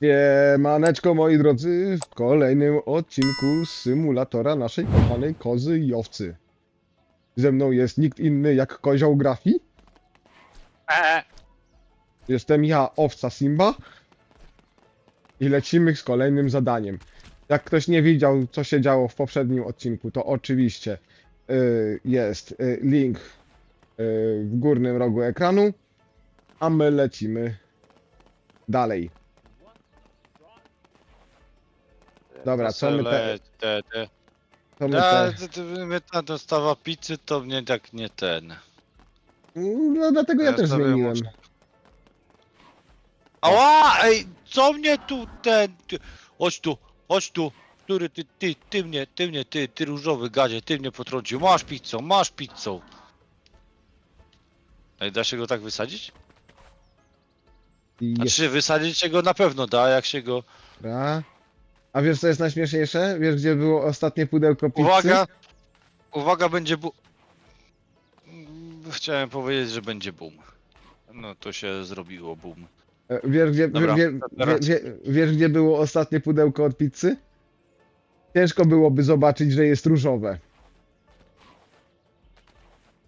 Siemaneczko moi drodzy, w kolejnym odcinku symulatora naszej kochanej kozy i owcy. Ze mną jest nikt inny jak kozioł Grafi. Eee, Jestem ja, owca Simba. I lecimy z kolejnym zadaniem. Jak ktoś nie widział, co się działo w poprzednim odcinku, to oczywiście y, jest y, link y, w górnym rogu ekranu. A my lecimy dalej. Dobra, co my, te, te, te, co my te... ta dostawa pizzy to mnie tak nie ten. No dlatego ja też sobie zmieniłem. muszę- Ała! Ej, co mnie tu ten. Ty, chodź tu, chodź tu. Który ty, ty, ty mnie, ty mnie, ty, ty różowy gadzie, ty mnie potrącił. Masz pizzą, masz pizzą. Ej, da się go tak wysadzić? Znaczy, wysadzić się go na pewno da, jak się go. dobra. A wiesz co jest najśmieszniejsze? Wiesz gdzie było ostatnie pudełko pizzy? Uwaga! Uwaga, będzie bu... Chciałem powiedzieć, że będzie boom. No to się zrobiło boom. E, Wiesz gdzie, Dobra, wie, wie, teraz- wie, wiesz gdzie było ostatnie pudełko od pizzy? Ciężko byłoby zobaczyć, że jest różowe.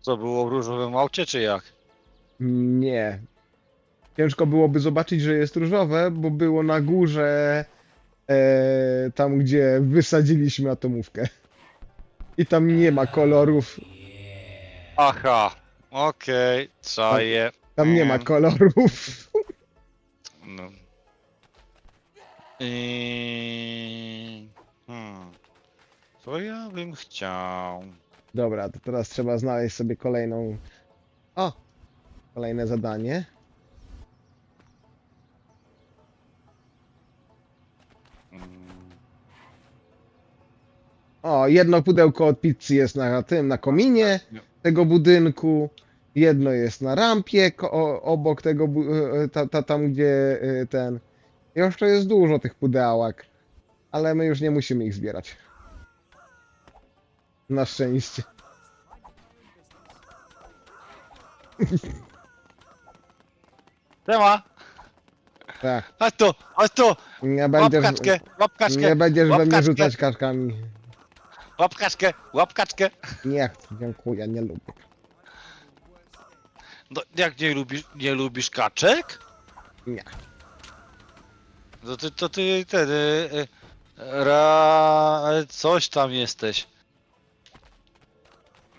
Co było w różowym aucie, czy jak? Nie. Ciężko byłoby zobaczyć, że jest różowe, bo było na górze e, tam, gdzie wysadziliśmy atomówkę. I tam nie ma kolorów. Aha, okej, czaję. Tam nie ma Mm. kolorów. No. I... Hmm. Co ja bym chciał? Dobra, to teraz trzeba znaleźć sobie kolejną. O! Kolejne zadanie. O, jedno pudełko od pizzy jest na tym, na kominie tego budynku. Jedno jest na rampie ko- obok tego, bu- e, ta, ta, tam gdzie e, ten. Jeszcze jest dużo tych pudełek, ale my już nie musimy ich zbierać. Na szczęście. Siema! Tak. Chodź tu, chodź tu! Nie Łap będziesz, kaczkę, łap kaczkę, nie będziesz łap we mnie kaczkę. rzucać kaszkami. łap kaczkę, łap kaczkę. Nie chcę, dziękuję, nie lubię. No, jak nie lubisz, nie lubisz kaczek? Nie. No ty, to ty, ten, y, y, ra, coś tam jesteś.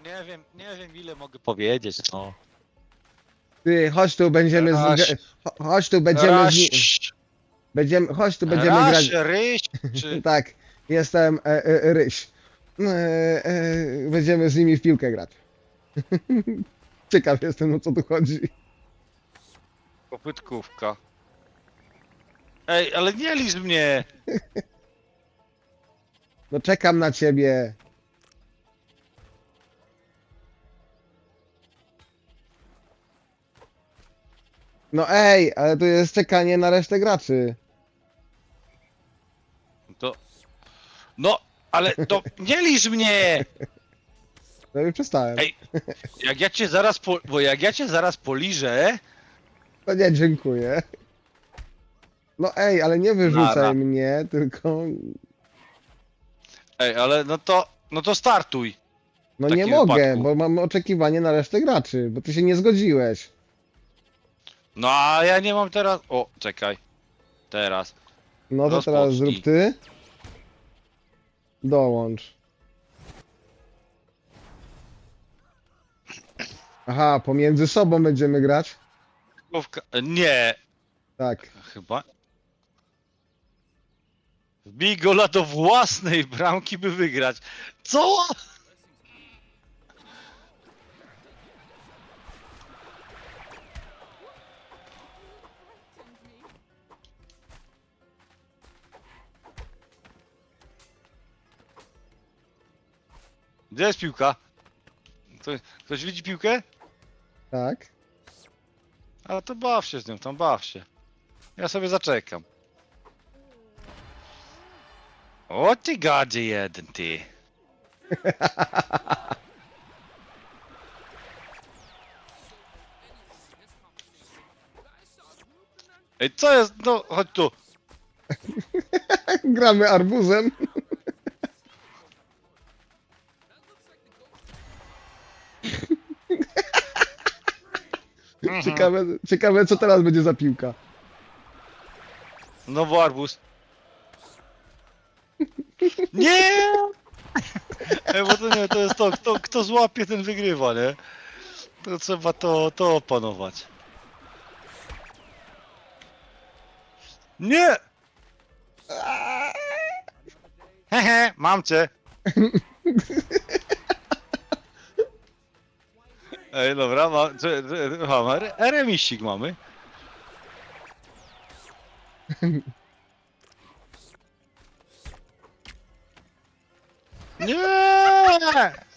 Nie wiem, nie wiem ile mogę powiedzieć, no. Ty, chodź tu, będziemy z... Cho- Chodź tu, będziemy z... Raś, Będziemy, chodź tu, będziemy raś, grać... ryś, czy... Tak, jestem e, e, Ryś. E, e, będziemy z nimi w piłkę grać. Ciekaw jestem, o co tu chodzi. Kopytkówka. Ej, ale nie liż mnie! No czekam na ciebie. No ej, ale to jest czekanie na resztę graczy. To... No, ale to nie liż mnie! No i przestałem. Ej. Jak ja cię zaraz po... Bo jak ja cię zaraz poliżę... No nie, dziękuję. No ej, ale nie wyrzucaj Nara. mnie, tylko... Ej, ale no to... No to startuj. No nie takim mogę, wypadku. bo mam oczekiwanie na resztę graczy, bo ty się nie zgodziłeś. No a ja nie mam teraz... O, czekaj. Teraz. No to teraz Rozpocznij. zrób ty. Dołącz. Aha, pomiędzy sobą będziemy grać? Główka... Nie, Tak. chyba. Wbij gola do własnej bramki, by wygrać. Co? Gdzie jest piłka? Ktoś, ktoś widzi piłkę? Tak. Ale to baw się z nią, tam baw się. Ja sobie zaczekam. O ty gadzie jeden ty. Ej, co jest? No, chodź tu. Gramy arbuzem. Ciekawe, ciekawe, co teraz będzie za piłka. Znowu arbuz. Nie! Ej, bo to nie, to jest to, kto, kto złapie, ten wygrywa, nie? To trzeba to, to opanować. Nie! Hehe, mam cię. Ej, dobra, ma, czy, czy, mamy, re- remiścik mamy. Nie!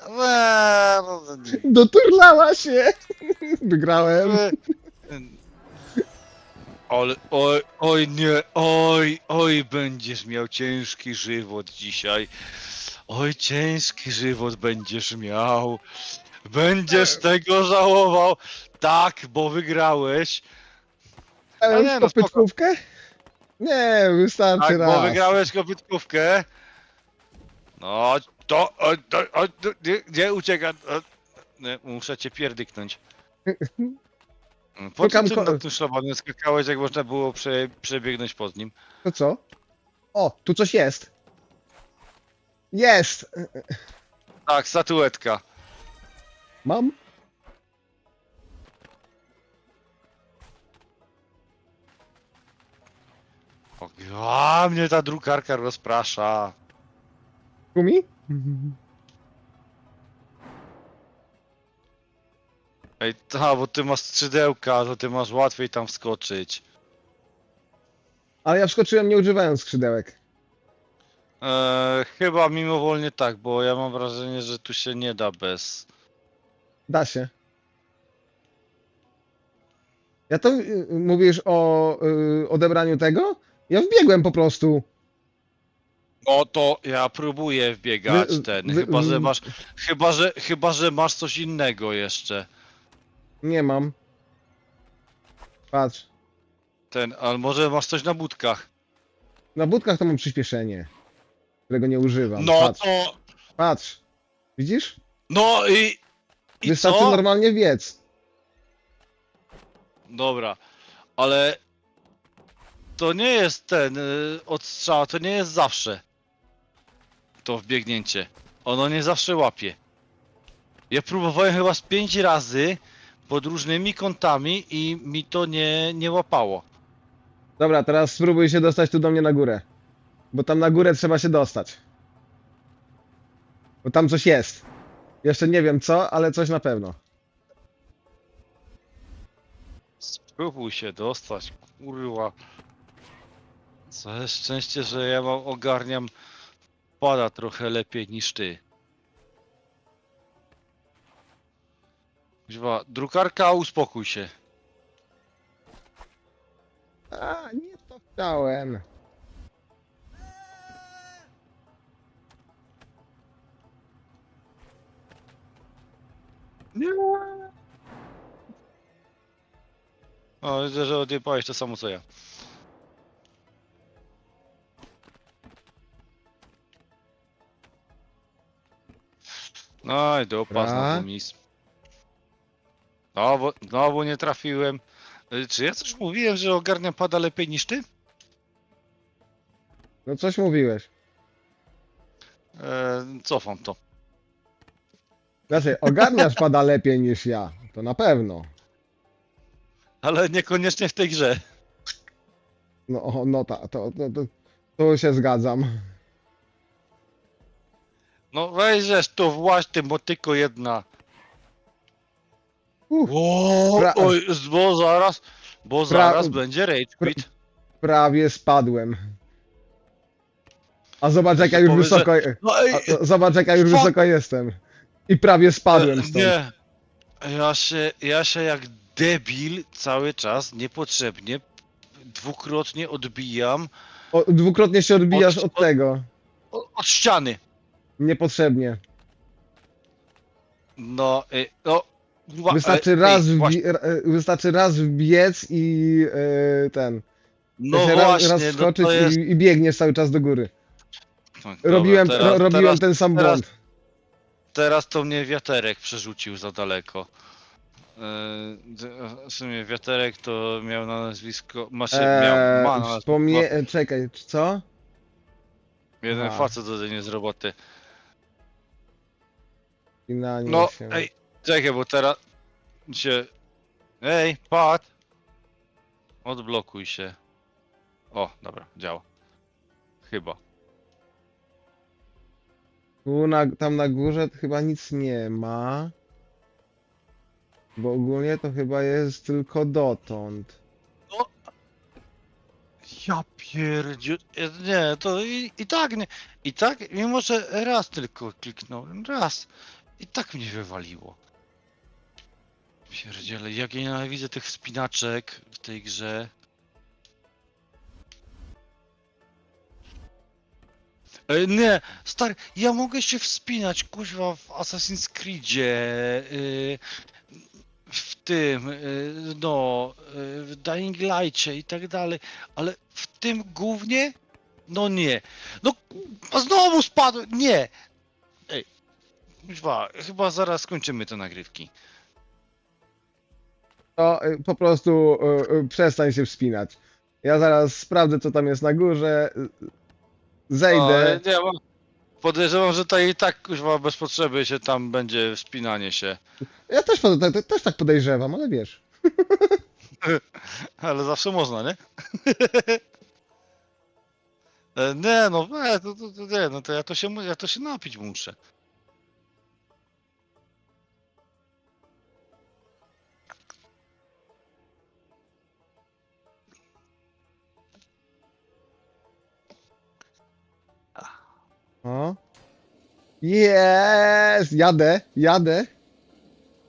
Nie, no, nie. Doturlała się! Wygrałem. Ale, oj, oj nie, oj, oj, będziesz miał ciężki żywot dzisiaj. Oj, ciężki żywot będziesz miał. Będziesz tego żałował. Tak, bo wygrałeś. Ale nie, no, spoko. kopytkówkę? Nie, wystarczy Tak, bo raz. wygrałeś kopytkówkę. No, to, o, to, o, to nie, nie ucieka. O, nie, muszę cię pierdyknąć. Po co Szukam ty ko- na tym szlabanem skakałeś, jak można było prze, przebiegnąć pod nim? To co? O, tu coś jest. Jest! Tak, statuetka. Mam? O, a, mnie ta drukarka rozprasza. Kumi? Ej, ta, bo ty masz skrzydełka, to ty masz łatwiej tam wskoczyć. Ale ja wskoczyłem nie używając skrzydełek. Eee, chyba mimowolnie tak, bo ja mam wrażenie, że tu się nie da bez. Da się. Ja to y, mówisz o y, odebraniu tego? Ja wbiegłem po prostu. No to ja próbuję wbiegać Wy- ten. wy- chyba, że masz. Chyba, że chyba, że masz coś innego jeszcze. Nie mam. Patrz. Ten, ale może masz coś na budkach. Na budkach to mam przyspieszenie. Którego nie używam. No Patrz. to. Patrz. Widzisz? No i. I Wystarczy co? normalnie biec. Dobra, ale to nie jest ten y, odstrzał, to nie jest zawsze to wbiegnięcie. Ono nie zawsze łapie. Ja próbowałem chyba z pięć razy pod różnymi kątami i mi to nie, nie łapało. Dobra, teraz spróbuj się dostać tu do mnie na górę. Bo tam na górę trzeba się dostać. Bo tam coś jest. Jeszcze nie wiem co, ale coś na pewno. Spróbuj się dostać, kurwa. Całe szczęście, że ja mam, ogarniam pada trochę lepiej niż ty. Kuźwa, drukarka, uspokój się. A, nie to chciałem. Nie. O, widzę, że odjebałeś to samo co ja. No i dupa, Dobra. znowu mis. Znowu, znowu nie trafiłem. Y, Czy ja coś mówiłem, że ogarniam pada lepiej niż ty? No coś mówiłeś. E, cofam to. Znaczy, ogarniasz pada lepiej niż ja. To na pewno. Ale niekoniecznie w tej grze. No, o, no ta, to, to, to, się zgadzam. No weź to właź ty motyko jedna. Uff, O, Pra- oj, bo zaraz, bo zaraz będzie rage quit. prawie spadłem. A zobacz jak ja już Powiedz, że- wysoko... No ej, A, zobacz jak ja już Fuck. wysoko jestem. I prawie spadłem stąd. nie. Ja się, ja się jak debil cały czas niepotrzebnie dwukrotnie odbijam O, dwukrotnie się odbijasz Od- od od- tego. o- od ściany. Niepotrzebnie. No, ej, no. kurwa, Wystarczy ale- raz, ej, właśnie, wbi- ra- e, wystarczy raz wbiec i e, ten. No się ra- właśnie, raz no wskoczyć to jest... i, i biegniesz cały czas do góry. No, dobra, robiłem teraz, ro, robiłem teraz, ten sam teraz- błąd. Teraz to mnie wiaterek przerzucił za daleko. Yy, d- w sumie wiaterek to miał na nazwisko... Ma się, miał, Eee, ma na nazwisko... wspomnie... e, Czekaj, czy co? Jeden Aha. facet ode mnie z roboty. Finalnie No, się... ej, czekaj, bo teraz się... Ej, pad! Odblokuj się. O, dobra, działa. Chyba. Tu na, tam na górze chyba nic nie ma. Bo ogólnie to chyba jest tylko dotąd. Ja pierdziu... Nie, to i, i tak nie... I tak, mimo że raz tylko kliknąłem, raz. I tak mnie wywaliło. Pierdziele, jak ja nienawidzę tych wspinaczek w tej grze. E, nie, stary, ja mogę się wspinać, kuźwa, w Assassin's Creedzie, y, w tym, y, no, w Dying Light'cie i tak dalej, ale w tym głównie? No nie. No, znowu spadłem, nie! Ej, kuźwa, chyba zaraz skończymy te nagrywki. To y, po prostu y, y, przestań się wspinać. Ja zaraz sprawdzę, co tam jest na górze. Zejdę. O, nie, bo podejrzewam, że to i tak kuźwa bez potrzeby się tam będzie wspinanie się. Ja też, pod- te- też tak podejrzewam, ale wiesz. Ale zawsze można, nie? E, nie, no, e, to, to, to, nie, no to ja to się, mu- ja to się napić muszę. O. Jest! Jadę, jadę.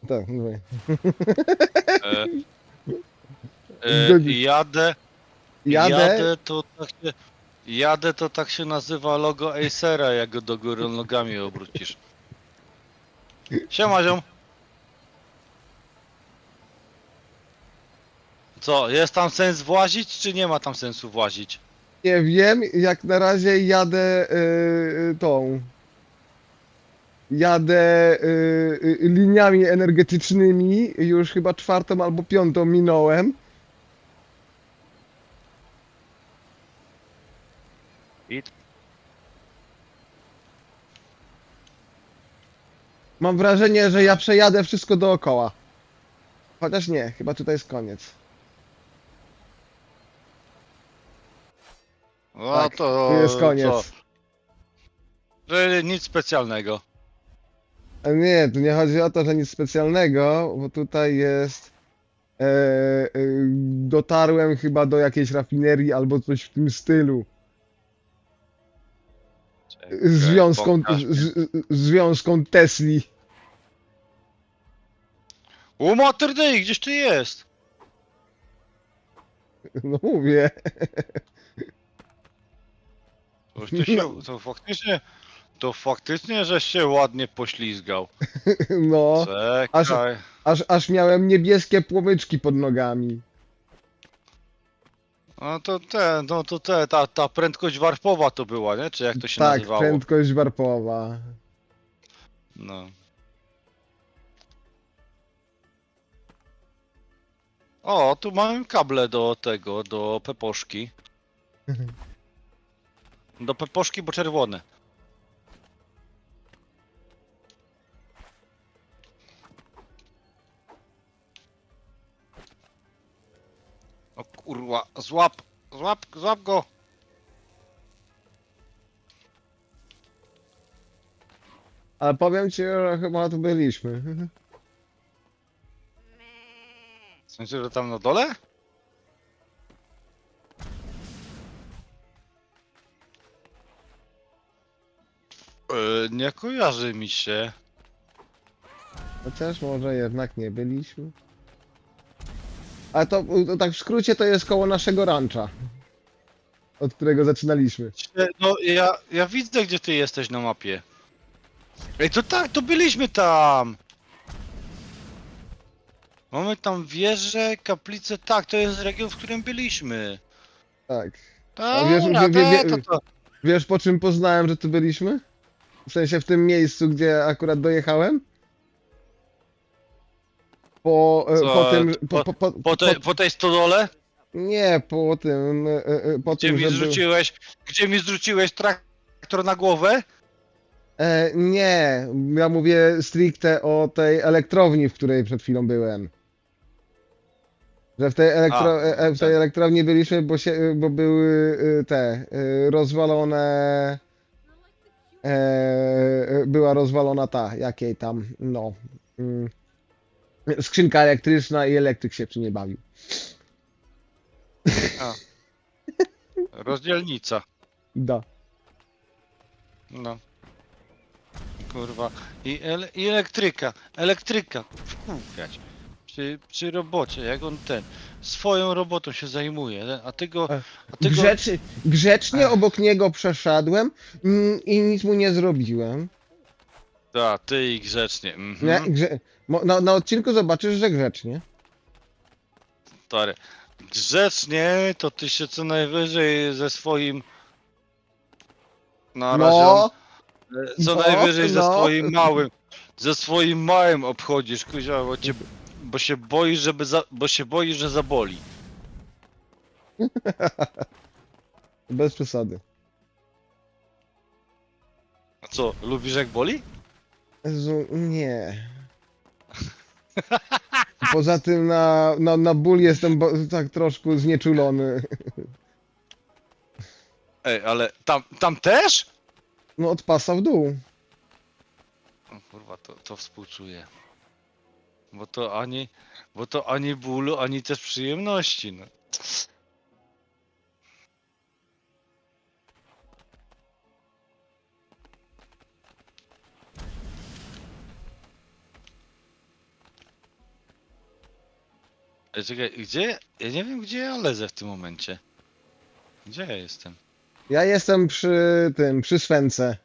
Tak, mówię. E, e, Zgodzi- jadę, Jadę. jadę, to tak się, jadę to tak się nazywa logo Acera, jak go do góry nogami obrócisz. Siema ziom. Co, jest tam sens włazić, czy nie ma tam sensu włazić? Nie wiem, jak na razie jadę y, y, tą. Jadę y, y, liniami energetycznymi. Już chyba czwartą albo piątą minąłem. I Mam wrażenie, że ja przejadę wszystko dookoła. Chociaż nie, chyba tutaj jest koniec. No Tak, to jest koniec. Co? Że nic specjalnego. A Nie, tu nie chodzi o to, że nic specjalnego, bo tutaj jest. E, e, dotarłem chyba do jakiejś rafinerii albo coś w tym stylu. Związką, Pokaż mi. z, z, związką Tesli. O materdej, gdzieś ty jest? No mówię. Ty się, to faktycznie, to faktycznie, że się ładnie poślizgał. No. Czekaj. Aż, aż miałem niebieskie płomyczki pod nogami. No to te, no to te, ta, ta prędkość warpowa to była, nie? Czy jak to się tak, nazywało? prędkość warpowa. No. O, tu mamy kable do tego, do peposzki. Do peposzki, bo czerwone. O kurwa, złap, złap, złap go. Ale powiem ci, że chyba tu byliśmy. W sensie, że tam na dole? E, nie kojarzy mi się. Chociaż może jednak nie byliśmy. Ale to, to tak w skrócie to jest koło naszego rancha. Od którego zaczynaliśmy. No ja, ja widzę gdzie ty jesteś na mapie. Ej, to tak, to byliśmy tam! Mamy tam wieżę, kaplicę, tak, to jest region, w którym byliśmy. Tak. Dobra, wiesz, wie- wie- wie- to, to. Wiesz po czym poznałem, że tu byliśmy? W sensie w tym miejscu, gdzie akurat dojechałem? Po, e, Co, po tym. po- Po, po, po, Po, tej, po tej stodole, Nie, po tym. e, e, Po gdzie tym, mi że był- zrzuciłeś, gdzie mi zrzuciłeś traktor na głowę? E, nie, ja mówię stricte o tej elektrowni, w której przed chwilą byłem. Że w tej, elektro, A, e, e, w tej tak. elektrowni byliśmy, bo, się, bo były te rozwalone. E, była rozwalona ta, jakiej tam, no. Mm, skrzynka elektryczna i elektryk się przy niej bawił. Rozdzielnica. Da. No. Kurwa. I, ele, I elektryka. Elektryka. Wkółkać. Przy, przy robocie, jak on ten. Swoją robotą się zajmuje. A ty go. E, A ty go Grzecznie, Ech. obok niego przeszedłem mm, i nic mu nie zrobiłem. a, ty i grzecznie. Mhm. Nie, grze... mo- na, na odcinku zobaczysz, że grzecznie. Stary. Grzecznie to ty się co najwyżej ze swoim. Na razie. No, e, co no, najwyżej ze no. swoim małym. Ze swoim małym obchodzisz, kuzia, bo cię. Bo się boisz, żeby za, bo się boisz, że zaboli. bez przesady. A co, lubisz jak boli? Jezu, nie. Poza tym na, na, na ból jestem bo, tak troszkę znieczulony. Ej, ale tam, tam też? No od pasa w dół. O kurwa, to, to współczuję. Bo to ani, bo to ani bólu, ani też przyjemności, no. Ej, czekaj, gdzie? Ja nie wiem, gdzie ja lezę w tym momencie. Gdzie ja jestem? Ja jestem przy tym, przy Swence.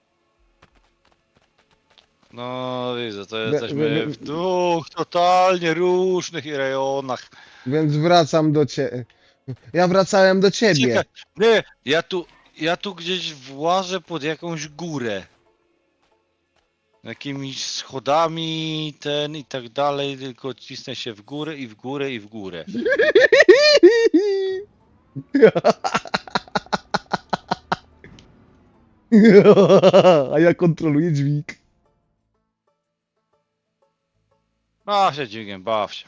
No widzę, to jesteśmy w dwóch totalnie różnych rejonach. Więc wracam do ciebie. Ja wracałem do ciebie. Czekaj, nie, ja tu, ja tu gdzieś włażę pod jakąś górę. Jakimiś schodami, ten i tak dalej, tylko cisnę się w górę i w górę i w górę. A ja kontroluję dźwig. A się dźwigiem, baw się.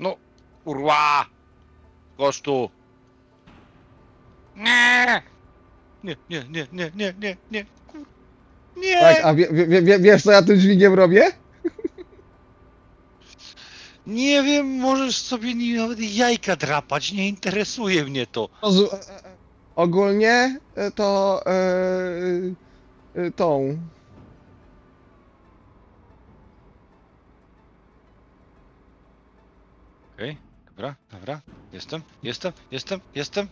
No, kurwa! Kosztu! Nie! Nie, nie, nie, nie, nie, nie, nie, kur... Nie! Tak, a wie, wie, wie, wiesz co ja tym dźwigiem robię? Nie wiem, możesz sobie nawet jajka drapać, nie interesuje mnie to. Rozu- e, e, Ogólnie e, to e, tą. Okej, dobra, dobra. Jestem, jestem, jestem, jestem,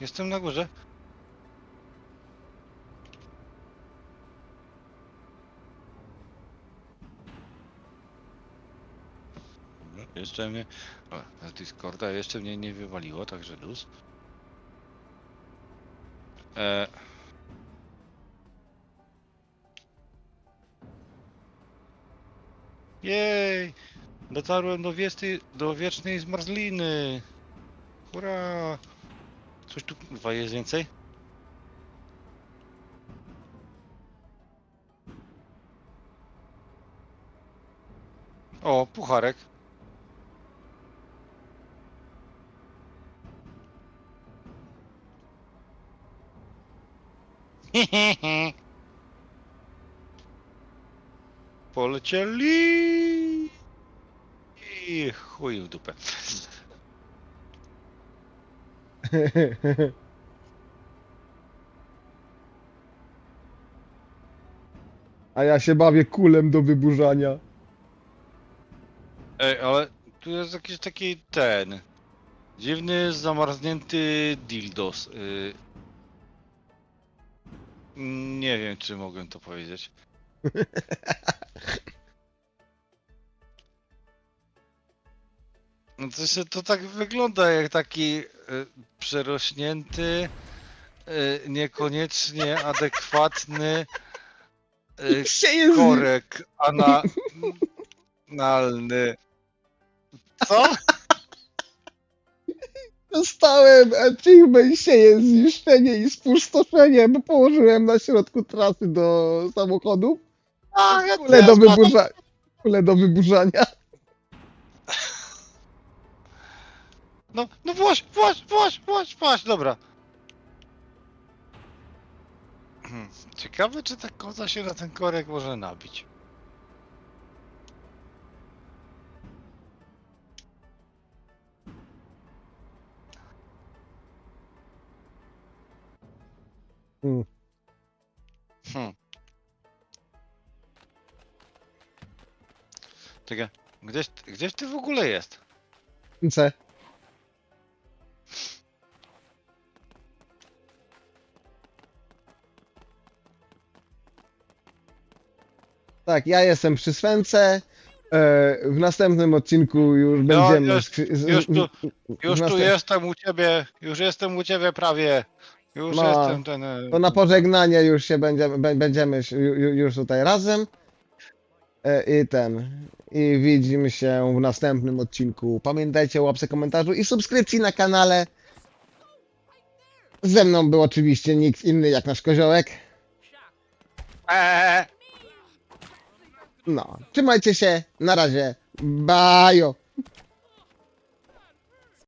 jestem na górze. Jeszcze mnie. O, Discorda jeszcze mnie nie wywaliło, także luz. E... Jej! Dotarłem do, wiesty, do wiecznej zmarzliny. Hurra! Coś tu kurwa jest więcej? O, pucharek. Polecieli! I chuj w dupę. A ja się bawię kulem do wyburzania. Ej, ale tu jest jakiś taki ten. Dziwny, zamarznięty dildos. Y... Nie wiem, czy mogę to powiedzieć. No to, się, to tak wygląda jak taki y, przerośnięty, y, niekoniecznie adekwatny y, Się jest... korek analny. Co? Dostałem achievement sieje zniszczenie i spustoszenie, bo położyłem na środku trasy do samochodu A, ja kulę do, wyburza... kulę do wyburzania. No, no właśnie, właśnie, właśnie, właśnie, właśnie, dobra. Hmm, Ciekawe, czy ta koza się na ten korek może nabić. Hmm. Hmm. Czekaj, gdzieś, gdzieś ty w ogóle jest? C. Tak, ja jestem przy Swence. E, w następnym odcinku już będziemy. już- skrzy- z- już tu- Już tu następ- jestem u ciebie, już jestem u ciebie prawie. Już No, jestem ten. e, To na pożegnanie już się będziemy, bę- będziemy już- ju- już tutaj razem. E, I ten. I widzimy się w następnym odcinku. Pamiętajcie o łapce komentarzu i subskrypcji na kanale. Ze mną był oczywiście nikt inny jak nasz koziołek. Eee. No, trzymajcie się, na razie, bajo.